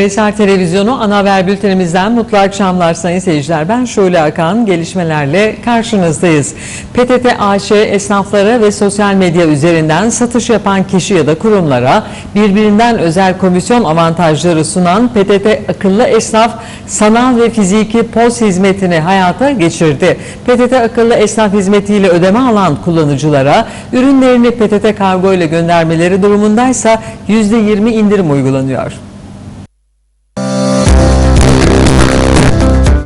Karahisar Televizyonu ana haber bültenimizden mutlu akşamlar sayın seyirciler. Ben Şule Akan gelişmelerle karşınızdayız. PTT AŞ esnaflara ve sosyal medya üzerinden satış yapan kişi ya da kurumlara birbirinden özel komisyon avantajları sunan PTT akıllı esnaf sanal ve fiziki POS hizmetini hayata geçirdi. PTT akıllı esnaf hizmetiyle ödeme alan kullanıcılara ürünlerini PTT kargo ile göndermeleri durumundaysa %20 indirim uygulanıyor.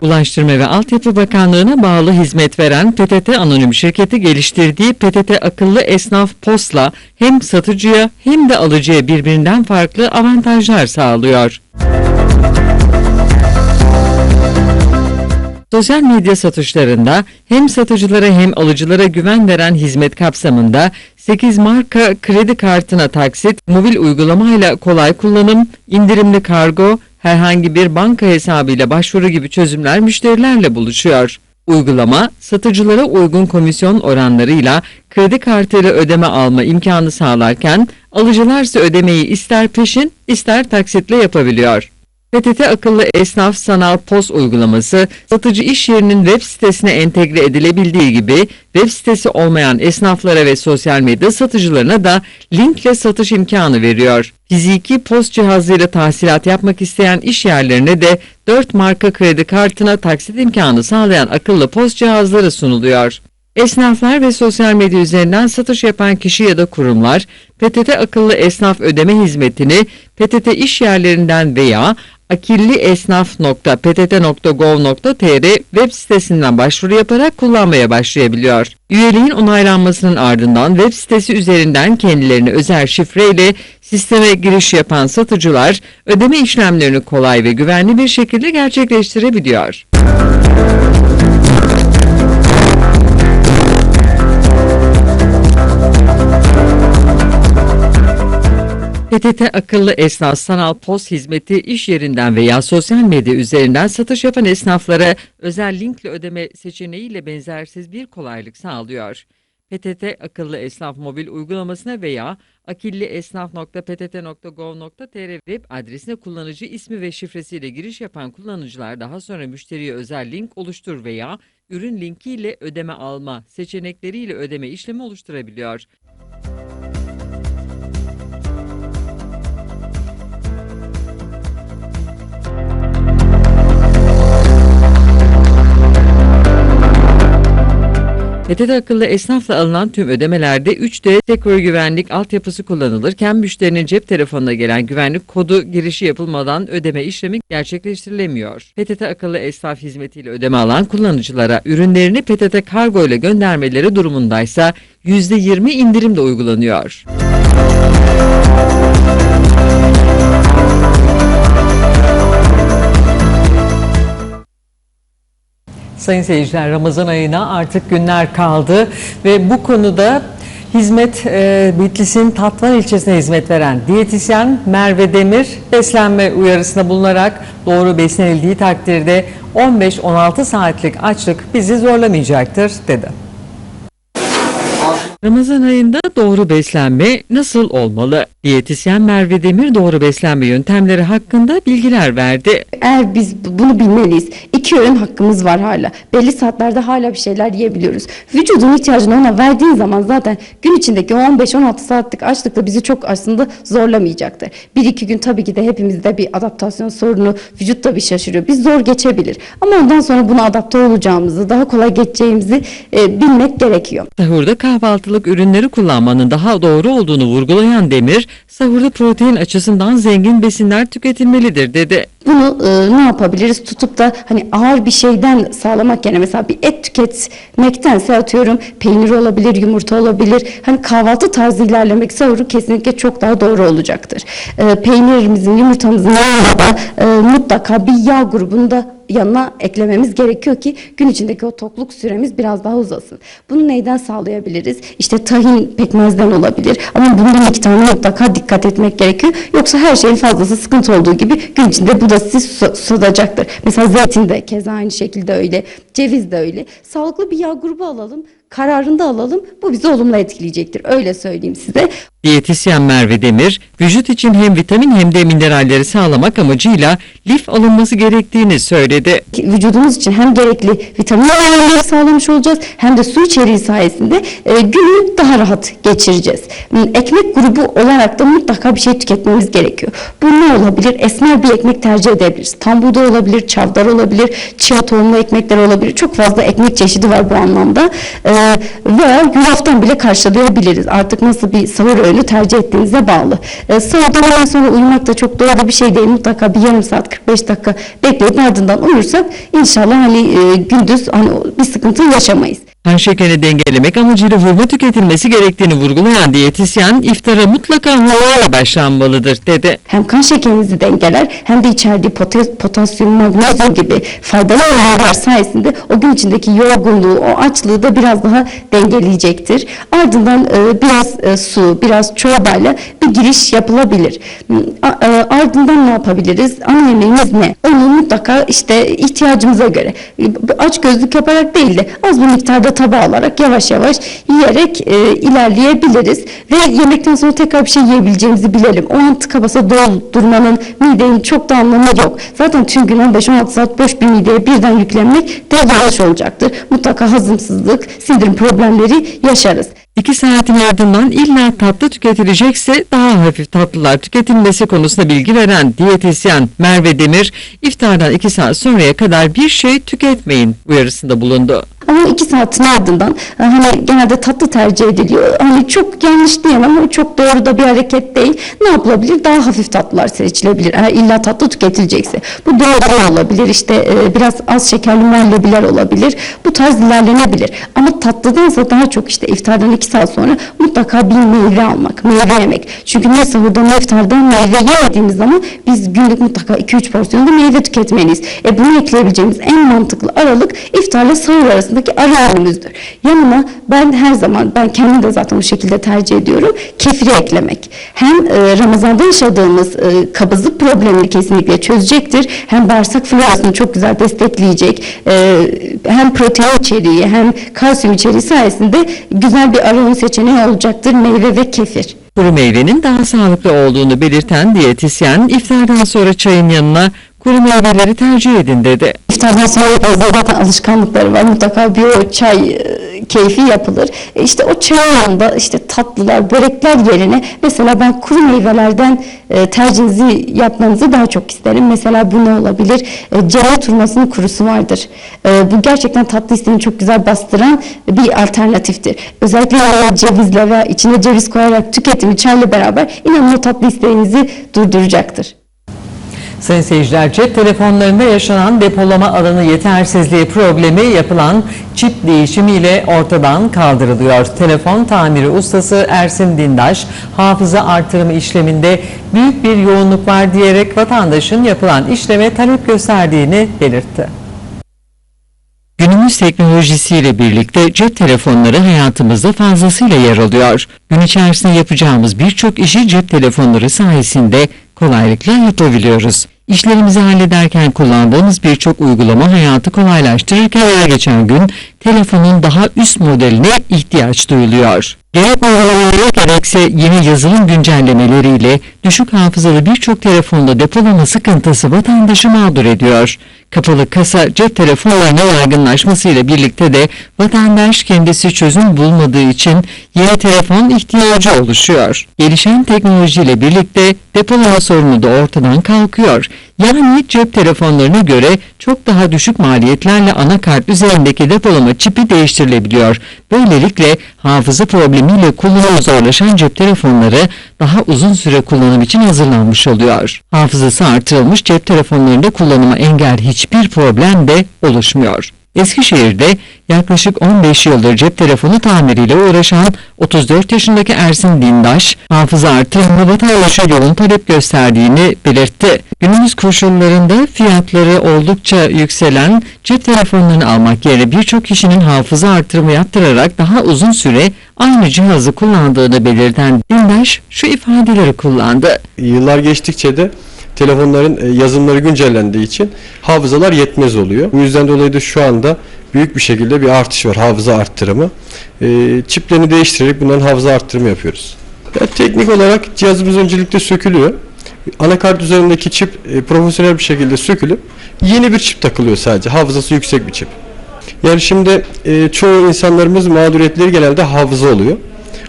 Ulaştırma ve Altyapı Bakanlığı'na bağlı hizmet veren PTT Anonim Şirketi geliştirdiği PTT Akıllı Esnaf Post'la hem satıcıya hem de alıcıya birbirinden farklı avantajlar sağlıyor. Sosyal medya satışlarında hem satıcılara hem alıcılara güven veren hizmet kapsamında 8 marka kredi kartına taksit, mobil uygulamayla kolay kullanım, indirimli kargo, herhangi bir banka hesabıyla başvuru gibi çözümler müşterilerle buluşuyor. Uygulama, satıcılara uygun komisyon oranlarıyla kredi kartıyla ödeme alma imkanı sağlarken, alıcılarsa ödemeyi ister peşin ister taksitle yapabiliyor. PTT akıllı esnaf sanal POS uygulaması satıcı iş yerinin web sitesine entegre edilebildiği gibi web sitesi olmayan esnaflara ve sosyal medya satıcılarına da linkle satış imkanı veriyor. Fiziki POS cihazıyla tahsilat yapmak isteyen iş yerlerine de 4 marka kredi kartına taksit imkanı sağlayan akıllı POS cihazları sunuluyor. Esnaflar ve sosyal medya üzerinden satış yapan kişi ya da kurumlar PTT akıllı esnaf ödeme hizmetini PTT iş yerlerinden veya akilliesnaf.ptt.gov.tr web sitesinden başvuru yaparak kullanmaya başlayabiliyor. Üyeliğin onaylanmasının ardından web sitesi üzerinden kendilerine özel şifreyle sisteme giriş yapan satıcılar ödeme işlemlerini kolay ve güvenli bir şekilde gerçekleştirebiliyor. PTT akıllı esnaf sanal post hizmeti iş yerinden veya sosyal medya üzerinden satış yapan esnaflara özel linkle ödeme seçeneğiyle benzersiz bir kolaylık sağlıyor. PTT akıllı esnaf mobil uygulamasına veya akilliesnaf.ptt.gov.tr web adresine kullanıcı ismi ve şifresiyle giriş yapan kullanıcılar daha sonra müşteriye özel link oluştur veya ürün linkiyle ödeme alma seçenekleriyle ödeme işlemi oluşturabiliyor. PTT akıllı esnafla alınan tüm ödemelerde 3D Secure güvenlik altyapısı kullanılırken müşterinin cep telefonuna gelen güvenlik kodu girişi yapılmadan ödeme işlemi gerçekleştirilemiyor. PTT akıllı esnaf hizmetiyle ödeme alan kullanıcılara ürünlerini PTT kargo ile göndermeleri durumundaysa %20 indirim de uygulanıyor. Sayın seyirciler Ramazan ayına artık günler kaldı ve bu konuda hizmet e, Bitlis'in Tatvan ilçesine hizmet veren diyetisyen Merve Demir beslenme uyarısında bulunarak doğru beslenildiği takdirde 15-16 saatlik açlık bizi zorlamayacaktır dedi. Ramazan ayında doğru beslenme nasıl olmalı? Diyetisyen Merve Demir doğru beslenme yöntemleri hakkında bilgiler verdi. Eğer biz bunu bilmeliyiz. İki öğün hakkımız var hala. Belli saatlerde hala bir şeyler yiyebiliyoruz. Vücudun ihtiyacını ona verdiğin zaman zaten gün içindeki o 15-16 saatlik açlık da bizi çok aslında zorlamayacaktır. Bir iki gün tabii ki de hepimizde bir adaptasyon sorunu, vücut da bir şaşırıyor. Biz zor geçebilir. Ama ondan sonra buna adapte olacağımızı, daha kolay geçeceğimizi e, bilmek gerekiyor. Sahurda kahvaltılık ürünleri kullanmanın daha doğru olduğunu vurgulayan Demir, sahurda protein açısından zengin besinler tüketilmelidir dedi. Bunu e, ne yapabiliriz? Tutup da hani ağır bir şeyden sağlamak yerine mesela bir et tüketmektense atıyorum peynir olabilir, yumurta olabilir. Hani kahvaltı tarzı ilerlemek sahuru kesinlikle çok daha doğru olacaktır. E, peynirimizin, yumurtamızın yanında da e, mutlaka bir yağ grubunda yanına eklememiz gerekiyor ki gün içindeki o tokluk süremiz biraz daha uzasın. Bunu neyden sağlayabiliriz? İşte tahin pekmezden olabilir ama bunda miktarına mutlaka dikkat etmek gerekiyor. Yoksa her şeyin fazlası sıkıntı olduğu gibi gün içinde bu da sizi su- susatacaktır. Mesela zeytin de keza aynı şekilde öyle. Ceviz de öyle. Sağlıklı bir yağ grubu alalım. Kararında alalım. Bu bizi olumlu etkileyecektir. Öyle söyleyeyim size. Diyetisyen Merve Demir, vücut için hem vitamin hem de mineralleri sağlamak amacıyla lif alınması gerektiğini söyledi. Vücudumuz için hem gerekli vitamin alımları sağlamış olacağız hem de su içeriği sayesinde e, günü daha rahat geçireceğiz. Hmm, Ekmek grubu olarak da mutlaka bir şey tüketmemiz gerekiyor. Bu ne olabilir? Esmer bir ekmek tercih edebiliriz. Tam buğday olabilir, çavdar olabilir, chia tohumlu ekmekler olabilir. Çok fazla ekmek çeşidi var bu anlamda. E, veya yulaftan bile karşılayabiliriz. Artık nasıl bir sahur öğünü tercih ettiğinize bağlı. E, sahurdan hemen sonra uyumak da çok doğru bir şey değil. Mutlaka bir yarım saat 45 dakika bekleyip ardından uyursak inşallah hani e, gündüz hani bir sıkıntı yaşamayız. Kan şekerini dengelemek amacıyla hurma tüketilmesi gerektiğini vurgulayan diyetisyen, iftara mutlaka hurmayla başlanmalıdır dedi. Hem kan şekerinizi dengeler hem de içerdiği potas- potasyum, magnezyum gibi faydalı öğeler sayesinde o gün içindeki yorgunluğu, o açlığı da biraz daha dengeleyecektir. Ardından e, biraz e, su, biraz çorbayla bir giriş yapılabilir. Hmm, a- e, ardından ne yapabiliriz? Ana yemeğimiz ne? Onu mutlaka işte ihtiyacımıza göre e, aç gözlük yaparak değil de az bir miktarda tabağa alarak yavaş yavaş yiyerek e, ilerleyebiliriz ve yemekten sonra tekrar bir şey yiyebileceğimizi bilelim. O an tıka basa midenin çok da anlamı yok. Zaten tüm gün 15-16 saat boş bir mideye birden yüklenmek de yanlış olacaktır. Mutlaka hazımsızlık, sindirim problemleri yaşarız. İki saatin ardından illa tatlı tüketilecekse daha hafif tatlılar tüketilmesi konusunda bilgi veren diyetisyen Merve Demir, iftardan iki saat sonraya kadar bir şey tüketmeyin uyarısında bulundu. Ama iki saatin ardından e, hani genelde tatlı tercih ediliyor. Hani çok yanlış diyemem ama çok doğru da bir hareket değil. Ne yapılabilir? Daha hafif tatlılar seçilebilir. Eğer illa tatlı tüketilecekse. Bu dondurma olabilir. işte e, biraz az şekerli muhallebiler olabilir. Bu tarz ilerlenebilir. Ama tatlıdansa daha çok işte iftardan iki saat sonra mutlaka bir meyve almak. Meyve yemek. Çünkü ne sahurda ne iftardan meyve yemediğimiz zaman biz günlük mutlaka 2-3 porsiyonda meyve tüketmeliyiz. E bunu ekleyebileceğimiz en mantıklı aralık iftarla sahur arasındaki ara öğünümüzdür. Yanına ben her zaman ben kendim de zaten bu şekilde tercih ediyorum. Kefiri eklemek. Hem e, Ramazan'da yaşadığımız e, kabızlık problemini kesinlikle çözecektir. Hem bağırsak florasını çok güzel destekleyecek. E, hem protein içeriği hem kalsiyum içeriği sayesinde güzel bir ara seçeneği olacaktır meyve ve kefir. Kuru meyvenin daha sağlıklı olduğunu belirten diyetisyen, iftardan sonra çayın yanına kuru meyveleri tercih edin dedi. İftardan sonra zaten alışkanlıkları var. Mutlaka bir o çay e, keyfi yapılır. E işte o çayın yanında işte tatlılar, börekler yerine mesela ben kuru meyvelerden e, tercihinizi yapmanızı daha çok isterim. Mesela bu ne olabilir? E, cennet hurmasının kurusu vardır. E, bu gerçekten tatlı isteğini çok güzel bastıran bir alternatiftir. Özellikle cevizle veya içine ceviz koyarak tüketimi çayla beraber inanın o tatlı isteğinizi durduracaktır. Sayın seyirciler cep telefonlarında yaşanan depolama alanı yetersizliği problemi yapılan çip değişimiyle ortadan kaldırılıyor. Telefon tamiri ustası Ersin Dindaş hafıza artırımı işleminde büyük bir yoğunluk var diyerek vatandaşın yapılan işleme talep gösterdiğini belirtti. Günümüz teknolojisiyle birlikte cep telefonları hayatımızda fazlasıyla yer alıyor. Gün içerisinde yapacağımız birçok işi cep telefonları sayesinde kolaylıkla yapabiliyoruz. İşlerimizi hallederken kullandığımız birçok uygulama hayatı kolaylaştırırken her geçen gün telefonun daha üst modeline ihtiyaç duyuluyor. Gerek uygulamalara gerekse yeni yazılım güncellemeleriyle düşük hafızalı birçok telefonda depolama sıkıntısı vatandaşı mağdur ediyor. Kapalı kasa cep telefonlarının yaygınlaşmasıyla birlikte de vatandaş kendisi çözüm bulmadığı için yeni telefon ihtiyacı oluşuyor. Gelişen teknolojiyle birlikte depolama sorunu da ortadan kalkıyor. Yani cep telefonlarına göre çok daha düşük maliyetlerle anakart üzerindeki depolama çipi değiştirilebiliyor. Böylelikle hafıza problemiyle kullanımı zorlaşan cep telefonları daha uzun süre kullanım için hazırlanmış oluyor. Hafızası artırılmış cep telefonlarında kullanıma engel hiçbir problem de oluşmuyor. Eskişehir'de yaklaşık 15 yıldır cep telefonu tamiriyle uğraşan 34 yaşındaki Ersin Dindaş, hafıza artırımı vatandaşa yoğun talep gösterdiğini belirtti. Günümüz koşullarında fiyatları oldukça yükselen cep telefonlarını almak yerine birçok kişinin hafıza artırımı yaptırarak daha uzun süre aynı cihazı kullandığını belirten Dindaş şu ifadeleri kullandı. Yıllar geçtikçe de telefonların e, yazılımları güncellendiği için hafızalar yetmez oluyor. Bu yüzden dolayı da şu anda büyük bir şekilde bir artış var hafıza arttırımı. E, çiplerini değiştirerek bunların hafıza arttırımı yapıyoruz. Ya, teknik olarak cihazımız öncelikle sökülüyor. Anakart üzerindeki çip e, profesyonel bir şekilde sökülüp yeni bir çip takılıyor sadece. Hafızası yüksek bir çip. Yani şimdi e, çoğu insanlarımız mağduriyetleri genelde hafıza oluyor.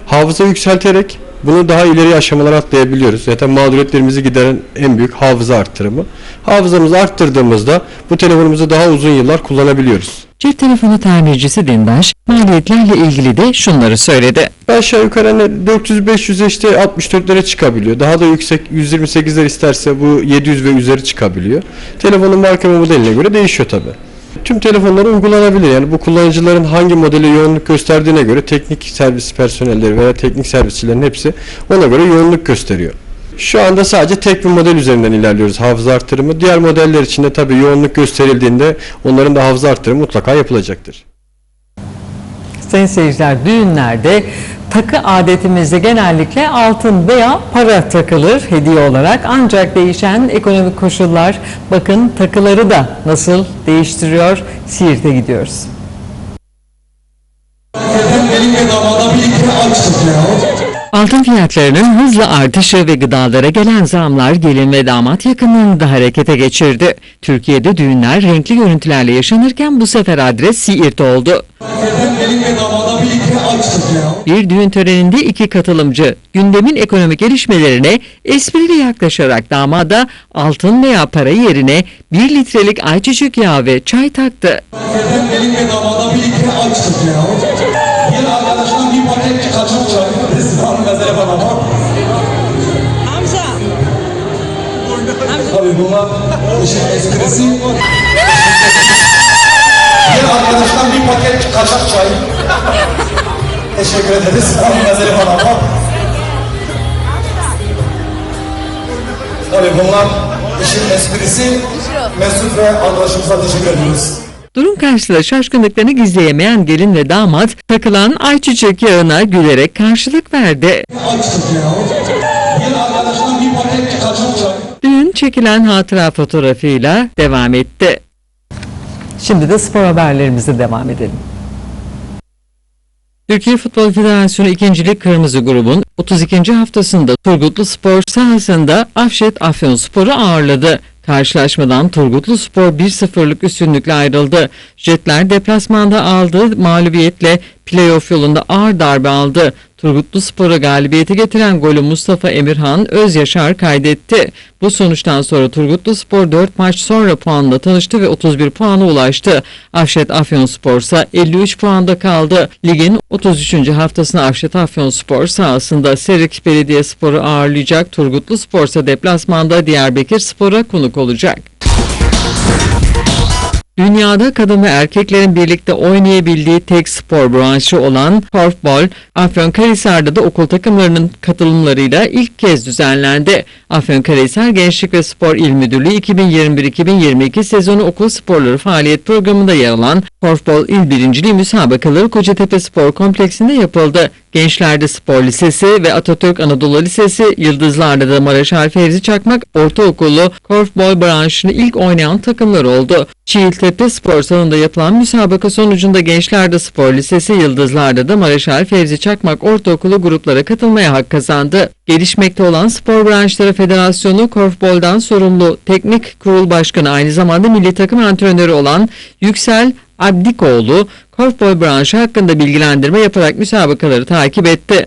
Hafıza yükselterek bunu daha ileri aşamalara atlayabiliyoruz. Zaten mağduriyetlerimizi gideren en büyük hafıza arttırımı. Hafızamızı arttırdığımızda bu telefonumuzu daha uzun yıllar kullanabiliyoruz. Cep telefonu tamircisi Dindaş maliyetlerle ilgili de şunları söyledi. Aşağı yukarı hani 400-500'e işte 64'lere çıkabiliyor. Daha da yüksek 128'ler isterse bu 700 ve üzeri çıkabiliyor. Telefonun marka ve modeline göre değişiyor tabi. Tüm telefonlara uygulanabilir. Yani bu kullanıcıların hangi modele yoğunluk gösterdiğine göre teknik servis personelleri veya teknik servisçilerin hepsi ona göre yoğunluk gösteriyor. Şu anda sadece tek bir model üzerinden ilerliyoruz hafıza artırımı. Diğer modeller için de tabii yoğunluk gösterildiğinde onların da hafıza artırımı mutlaka yapılacaktır. Sayın seyirciler düğünlerde takı adetimizde genellikle altın veya para takılır hediye olarak. Ancak değişen ekonomik koşullar bakın takıları da nasıl değiştiriyor. Siirt'e gidiyoruz. Altın fiyatlarının hızla artışı ve gıdalara gelen zamlar gelin ve damat yakınlığını da harekete geçirdi. Türkiye'de düğünler renkli görüntülerle yaşanırken bu sefer adres Siirt oldu. Bir düğün töreninde iki katılımcı gündemin ekonomik gelişmelerine esprili yaklaşarak damada altın veya para yerine bir litrelik ayçiçek yağı ve çay taktı. Tabii bunlar işin esprisi. Bir arkadaştan bir paket kaçak çay. Teşekkür ederiz. Gazete bana bak. Tabii bunlar işin esprisi. Mesut ve arkadaşımıza teşekkür ediyoruz. Durum karşısında şaşkınlıklarını gizleyemeyen gelin ve damat takılan ayçiçek yağına gülerek karşılık verdi. Açtık ya. Düğün çekilen hatıra fotoğrafıyla devam etti. Şimdi de spor haberlerimize devam edelim. Türkiye Futbol Federasyonu 2. Lig Kırmızı Grubun 32. haftasında Turgutlu Spor sahasında Afşet Afyonspor'u ağırladı. Karşılaşmadan Turgutlu Spor 1-0'lık üstünlükle ayrıldı. Jetler deplasmanda aldığı mağlubiyetle playoff yolunda ağır darbe aldı. Turgutlu Spor'a galibiyeti getiren golü Mustafa Emirhan Özyaşar kaydetti. Bu sonuçtan sonra Turgutlu Spor 4 maç sonra puanla tanıştı ve 31 puana ulaştı. Afşet Afyonspor ise 53 puanda kaldı. Ligin 33. haftasına Afşet Afyonspor sahasında Serik Belediyespor'u ağırlayacak. Turgutlu Spor ise deplasmanda Diyarbakır Spor'a konuk olacak. Dünyada kadın ve erkeklerin birlikte oynayabildiği tek spor branşı olan korfbol, Afyonkarahisar'da da okul takımlarının katılımlarıyla ilk kez düzenlendi. Afyonkarahisar Gençlik ve Spor İl Müdürlüğü 2021-2022 sezonu okul sporları faaliyet programında yer alan korfbol İl Birinciliği müsabakaları Kocatepe Spor Kompleksinde yapıldı. Gençlerde Spor Lisesi ve Atatürk Anadolu Lisesi, Yıldızlar'da da Maraşal Fevzi Çakmak Ortaokulu korfbol branşını ilk oynayan takımlar oldu. Çiğiltepe Spor Salonu'nda yapılan müsabaka sonucunda Gençler'de Spor Lisesi, Yıldızlar'da da Maraşal Fevzi Çakmak Ortaokulu gruplara katılmaya hak kazandı. Gelişmekte olan Spor Branşları Federasyonu Korfbol'dan sorumlu Teknik Kurul Başkanı aynı zamanda milli takım antrenörü olan Yüksel Abdikoğlu, korfbol branşı hakkında bilgilendirme yaparak müsabakaları takip etti.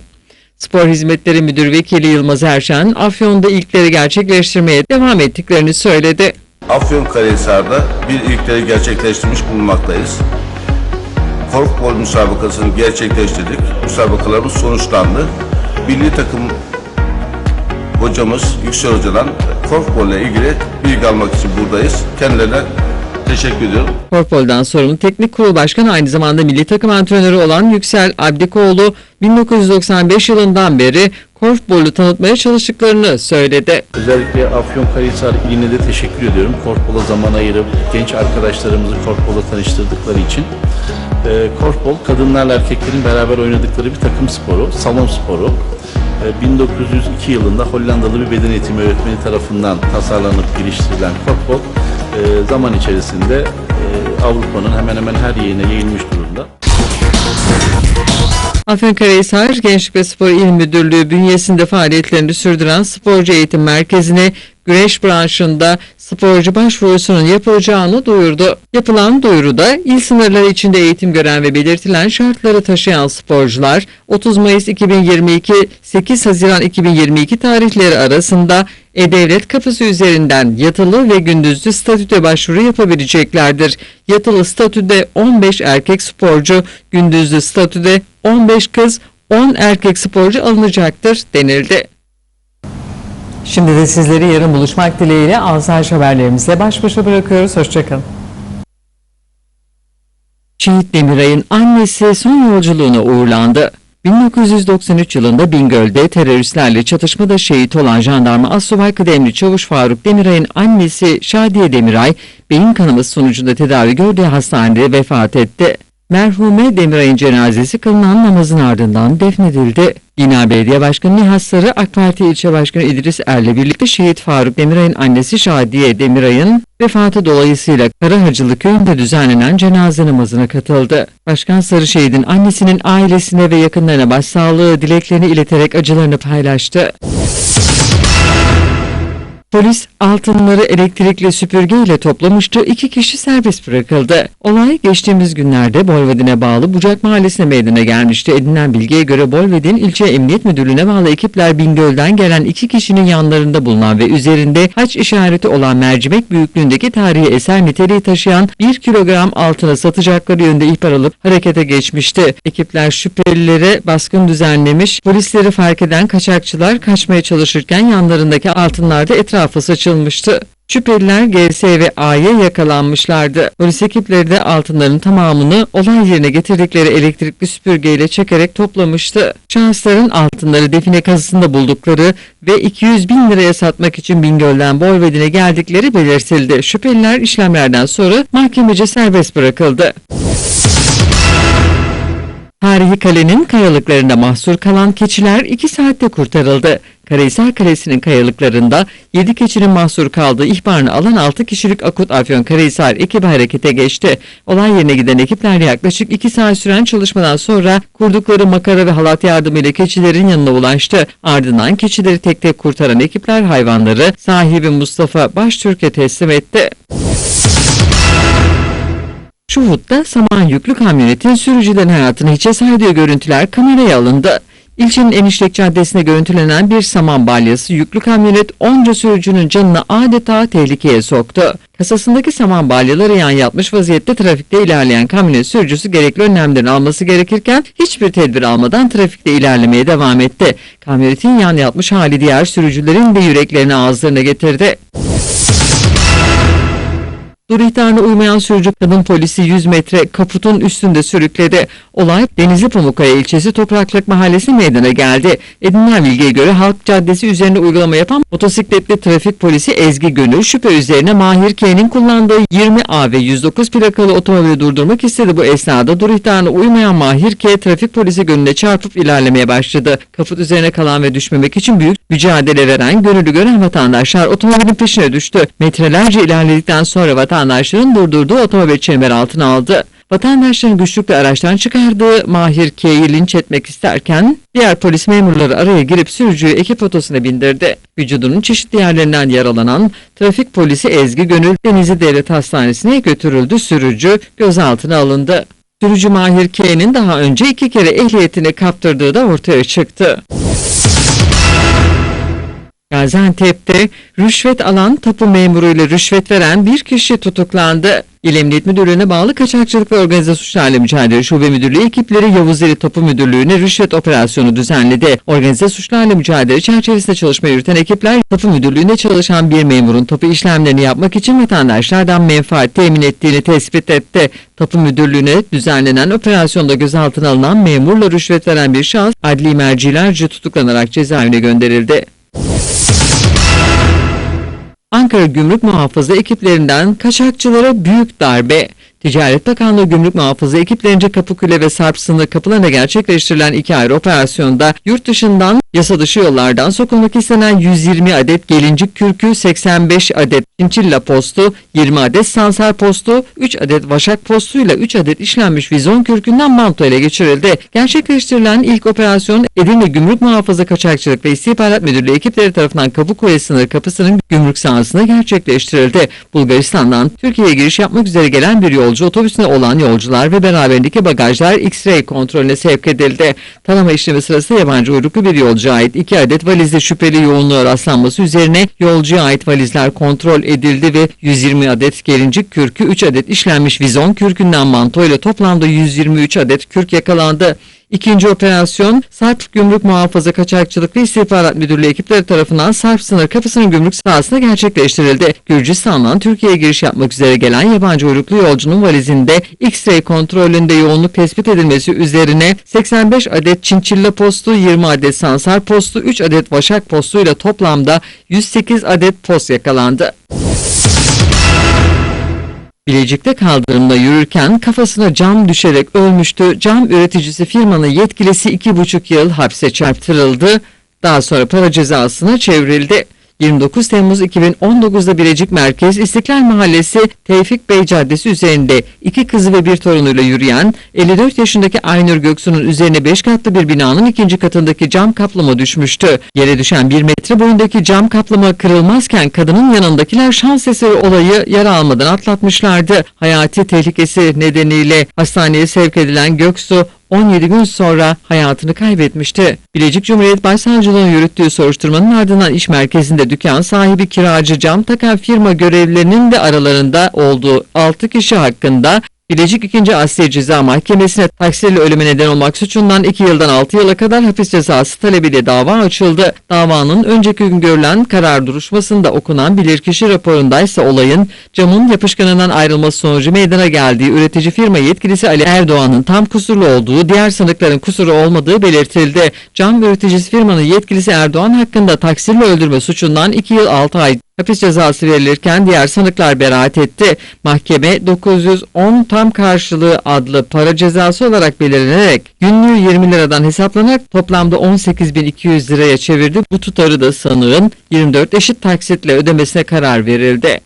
Spor Hizmetleri Müdür Vekili Yılmaz Erşen, Afyon'da ilkleri gerçekleştirmeye devam ettiklerini söyledi. Afyonkarahisar'da bir ilkleri gerçekleştirmiş bulunmaktayız. Korfbol müsabakasını gerçekleştirdik. Müsabakalarımız sonuçlandı. Milli takım hocamız Yüksel Hoca'dan korfbol ile ilgili bilgi almak için buradayız. Kendilerine teşekkür ediyorum. Korfbol'dan sorumlu Teknik Kurul Başkanı aynı zamanda milli takım antrenörü olan Yüksel Abdikoğlu 1995 yılından beri korfbolu tanıtmaya çalıştıklarını söyledi. Özellikle Afyonkarahisar iline de teşekkür ediyorum. Korfbol'a zaman ayırıp genç arkadaşlarımızı korfbola tanıştırdıkları için. Ee, korfbol kadınlarla erkeklerin beraber oynadıkları bir takım sporu, salon sporu. Ee, 1902 yılında Hollandalı bir beden eğitimi öğretmeni tarafından tasarlanıp geliştirilen korfbol e, zaman içerisinde e, Avrupa'nın hemen hemen her yerine yayılmış durumda. Afyonkarahisar Gençlik ve Spor İl Müdürlüğü bünyesinde faaliyetlerini sürdüren sporcu eğitim merkezine güreş branşında sporcu başvurusunun yapılacağını duyurdu. Yapılan duyuruda il sınırları içinde eğitim gören ve belirtilen şartları taşıyan sporcular 30 Mayıs 2022 8 Haziran 2022 tarihleri arasında E-Devlet kapısı üzerinden yatılı ve gündüzlü statüde başvuru yapabileceklerdir. Yatılı statüde 15 erkek sporcu, gündüzlü statüde 15 kız, 10 erkek sporcu alınacaktır denildi. Şimdi de sizleri yarın buluşmak dileğiyle Asayiş haberlerimizle baş başa bırakıyoruz. Hoşçakalın. Şehit Demiray'ın annesi son yolculuğuna uğurlandı. 1993 yılında Bingöl'de teröristlerle çatışmada şehit olan jandarma Assubay Kıdemli Çavuş Faruk Demiray'ın annesi Şadiye Demiray, beyin kanaması sonucunda tedavi gördüğü hastanede vefat etti. Merhume Demiray'ın cenazesi kılınan namazın ardından defnedildi. Bina Belediye Başkanı Nihat Sarı, AK Parti İlçe Başkanı İdris Er'le birlikte şehit Faruk Demiray'ın annesi Şadiye Demiray'ın vefatı dolayısıyla Karahacılı köyünde düzenlenen cenaze namazına katıldı. Başkan Sarı şehidin annesinin ailesine ve yakınlarına başsağlığı dileklerini ileterek acılarını paylaştı. Polis altınları elektrikli süpürgeyle toplamıştı. İki kişi serbest bırakıldı. Olay geçtiğimiz günlerde Bolvedin'e bağlı Bucak Mahallesi'ne meydana gelmişti. Edinilen bilgiye göre Bolvedin ilçe emniyet müdürlüğüne bağlı ekipler Bingöl'den gelen iki kişinin yanlarında bulunan ve üzerinde haç işareti olan mercimek büyüklüğündeki tarihi eser niteliği taşıyan 1 kilogram altına satacakları yönde ihbar alıp harekete geçmişti. Ekipler şüphelilere baskın düzenlemiş. Polisleri fark eden kaçakçılar kaçmaya çalışırken yanlarındaki altınlar da etrafa saçılmıştı. Şüpheliler GS ve A'ya yakalanmışlardı. Polis ekipleri de altınların tamamını olay yerine getirdikleri elektrikli süpürgeyle çekerek toplamıştı. Şahısların altınları define kazısında buldukları ve 200 bin liraya satmak için Bingöl'den Bolvedin'e geldikleri belirtildi. Şüpheliler işlemlerden sonra mahkemece serbest bırakıldı. Tarihi kalenin kayalıklarında mahsur kalan keçiler 2 saatte kurtarıldı. Karahisar Kalesi'nin kayalıklarında 7 keçinin mahsur kaldığı ihbarını alan 6 kişilik Akut Afyon Karahisar ekibi harekete geçti. Olay yerine giden ekipler yaklaşık 2 saat süren çalışmadan sonra kurdukları makara ve halat yardımıyla keçilerin yanına ulaştı. Ardından keçileri tek tek kurtaran ekipler hayvanları sahibi Mustafa Baştürk'e teslim etti. Şuhut'ta saman yüklü kamyonetin sürücülerin hayatını hiçe saydığı görüntüler kameraya alındı. İlçenin Eniştek Caddesi'nde görüntülenen bir saman balyası yüklü kamyonet onca sürücünün canını adeta tehlikeye soktu. Kasasındaki saman balyaları yan yatmış vaziyette trafikte ilerleyen kamyonet sürücüsü gerekli önlemlerini alması gerekirken hiçbir tedbir almadan trafikte ilerlemeye devam etti. Kamyonetin yan yatmış hali diğer sürücülerin de yüreklerini ağızlarına getirdi. Dur ihtarına uymayan sürücü kadın polisi 100 metre kaputun üstünde sürükledi. Olay Denizli Pamukkaya ilçesi Topraklık Mahallesi meydana geldi. Edinilen bilgiye göre Halk Caddesi üzerinde uygulama yapan motosikletli trafik polisi Ezgi Gönül şüphe üzerine Mahir K'nin kullandığı 20A ve 109 plakalı otomobili durdurmak istedi. Bu esnada dur ihtarına uymayan Mahir K trafik polisi Gönül'e çarpıp ilerlemeye başladı. Kaput üzerine kalan ve düşmemek için büyük mücadele veren Gönül'ü gören vatandaşlar otomobilin peşine düştü. Metrelerce ilerledikten sonra vatandaşların durdurduğu otomobil çember altına aldı. Vatandaşların güçlükle araçtan çıkardığı Mahir K'yi linç etmek isterken diğer polis memurları araya girip sürücüyü ekip otosuna bindirdi. Vücudunun çeşitli yerlerinden yaralanan trafik polisi Ezgi Gönül Denizli Devlet Hastanesi'ne götürüldü. Sürücü gözaltına alındı. Sürücü Mahir K'nin daha önce iki kere ehliyetini kaptırdığı da ortaya çıktı. Gaziantep'te rüşvet alan tapu memuruyla rüşvet veren bir kişi tutuklandı. İl Emniyet Müdürlüğü'ne bağlı Kaçakçılık ve Organize Suçlarla Mücadele Şube Müdürlüğü ekipleri Yavuzeli Tapu Müdürlüğü'ne rüşvet operasyonu düzenledi. Organize Suçlarla Mücadele çerçevesinde çalışma yürüten ekipler Tapu Müdürlüğü'nde çalışan bir memurun tapu işlemlerini yapmak için vatandaşlardan menfaat temin ettiğini tespit etti. Tapu Müdürlüğü'ne düzenlenen operasyonda gözaltına alınan memurla rüşvet veren bir şahıs adli mercilerce tutuklanarak cezaevine gönderildi. Ankara Gümrük Muhafaza ekiplerinden kaçakçılara büyük darbe. Ticaret Bakanlığı Gümrük Muhafızı ekiplerince Kapıkule ve Sarp sınır kapılarına gerçekleştirilen iki ayrı operasyonda yurt dışından yasa dışı yollardan sokulmak istenen 120 adet gelincik kürkü, 85 adet çinçilla postu, 20 adet sansar postu, 3 adet vaşak postuyla 3 adet işlenmiş vizon kürkünden manto ele geçirildi. Gerçekleştirilen ilk operasyon Edirne Gümrük Muhafaza Kaçakçılık ve İstihbarat Müdürlüğü ekipleri tarafından Kapıkule sınır kapısının gümrük sahasında gerçekleştirildi. Bulgaristan'dan Türkiye'ye giriş yapmak üzere gelen bir yolcu otobüsüne olan yolcular ve beraberindeki bagajlar X-ray kontrolüne sevk edildi. Tanıma işlemi sırasında yabancı uyruklu bir yolcuya ait iki adet valizde şüpheli yoğunluğa rastlanması üzerine yolcuya ait valizler kontrol edildi ve 120 adet gelincik kürkü, 3 adet işlenmiş vizon kürkünden manto ile toplamda 123 adet kürk yakalandı. İkinci operasyon Sarp Gümrük Muhafaza Kaçakçılık ve İstihbarat Müdürlüğü ekipleri tarafından Sarp sınır kapısının gümrük sahasında gerçekleştirildi. Gürcistan'dan Türkiye'ye giriş yapmak üzere gelen yabancı uyruklu yolcunun valizinde X-ray kontrolünde yoğunluk tespit edilmesi üzerine 85 adet çinçilla postu, 20 adet sansar postu, 3 adet vaşak postu ile toplamda 108 adet post yakalandı. Bilecik'te kaldırımda yürürken kafasına cam düşerek ölmüştü. Cam üreticisi firmanın yetkilisi iki buçuk yıl hapse çarptırıldı. Daha sonra para cezasına çevrildi. 29 Temmuz 2019'da Bilecik Merkez İstiklal Mahallesi Tevfik Bey Caddesi üzerinde iki kızı ve bir torunuyla yürüyen 54 yaşındaki Aynur Göksu'nun üzerine 5 katlı bir binanın ikinci katındaki cam kaplama düşmüştü. Yere düşen 1 metre boyundaki cam kaplama kırılmazken kadının yanındakiler şans eseri olayı yara almadan atlatmışlardı. Hayati tehlikesi nedeniyle hastaneye sevk edilen Göksu 17 gün sonra hayatını kaybetmişti. Bilecik Cumhuriyet Başsavcılığı'nın yürüttüğü soruşturmanın ardından iş merkezinde dükkan sahibi kiracı cam takan firma görevlilerinin de aralarında olduğu 6 kişi hakkında Bilecik 2. Asliye Ceza Mahkemesi'ne taksirle ölüme neden olmak suçundan 2 yıldan 6 yıla kadar hapis cezası talebiyle dava açıldı. Davanın önceki gün görülen karar duruşmasında okunan bilirkişi raporunda ise olayın camın yapışkanından ayrılması sonucu meydana geldiği üretici firma yetkilisi Ali Erdoğan'ın tam kusurlu olduğu, diğer sanıkların kusuru olmadığı belirtildi. Cam üreticisi firmanın yetkilisi Erdoğan hakkında taksirle öldürme suçundan 2 yıl 6 ay Hapis cezası verilirken diğer sanıklar beraat etti. Mahkeme 910 tam karşılığı adlı para cezası olarak belirlenerek günlüğü 20 liradan hesaplanarak toplamda 18.200 liraya çevirdi. Bu tutarı da sanığın 24 eşit taksitle ödemesine karar verildi.